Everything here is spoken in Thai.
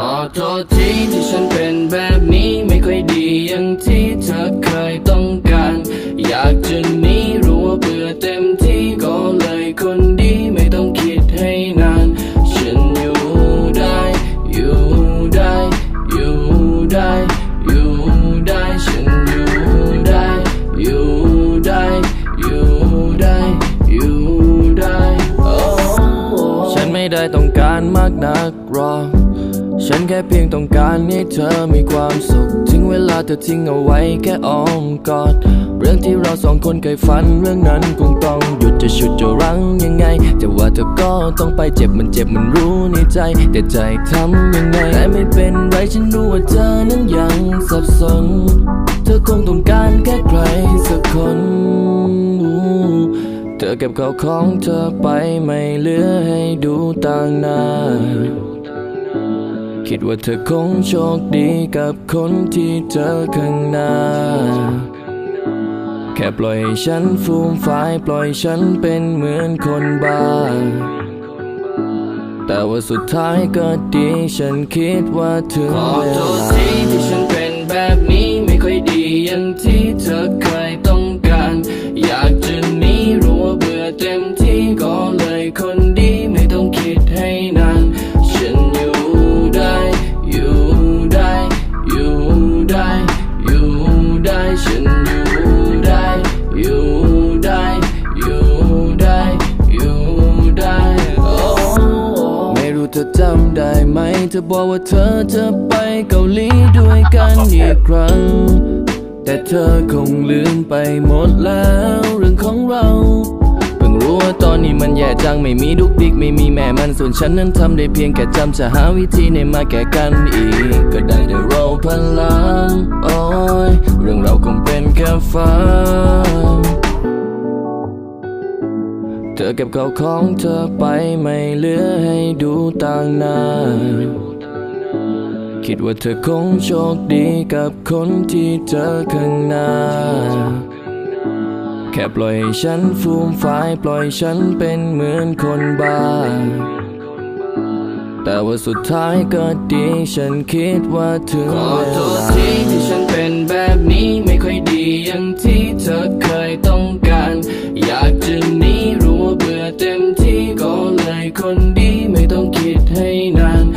ขอโทษทีที่ฉันเป็นแบบนี้ไม่ค่อยดีอย่างที่ ฉันแค่เพียงต้องการให้เธอมีความสุข ถึงเวลาเธอทิ้งเอาไว้แค่อ้อมกอด เรื่องที่เราสองคนเคยฝันเรื่องนั้นคงต้องหยุดจะชุดจะรั้งยังไง แต่ว่าเธอก็ต้องไปเจ็บมันเจ็บมันรู้ในใจ แต่ใจทำยังไงแต่ไม่เป็นไรฉันรู้ว่าเธอนั้นยังสับสน เธอคงต้องการแค่ใครสักคนเธอเก็บข้าวของเธอไปไม่เหลือให้ดูต่างหน้า คิดว่าเธอคงโชคดีกับคนที่เจอข้างหน้า แค่ปล่อยให้ฉันฟูมฟายปล่อยฉันเป็นเหมือนคนบ้า แต่ว่าสุดท้ายก็ดีฉันคิดว่าถึงเวลาำได้ไหม เธอบอกว่าเธอจะไปเกาหลีด้วยกันอีกครั้ง แต่เธอคงลืมไปหมดแล้วเรื่องของเราเพิ่งรู้ว่าตอนนี้มันแย่จังไม่มีดุกดิกไม่มีแม่มันส่วนฉันนั้นทำได้เพียงแค่จำจะหาวิธีในมาแก้กันอีก ก็ได้แต่รอพลังโอ้ยเรื่องเราคงเป็นแค่ฝัน เธอเก็บข้าของเธอไปไม่เหลือให้ดูต่างหน้า คิดว่าเธอคงโชคดีกับคนที่เจอข้างหน้า แค่ปล่อยฉันฟูมฟายปล่อยฉันเป็นเหมือนคนบ้า แต่ว่าสุดท้ายก็ดีฉันคิดว่าถึงเวลาที่ที่ฉันเป็นแบบนี้ไม่ค่อยดีอย่างที่เธอเคยต้องการ อยากจะ คนดีไม่ต้องคิดให้นาน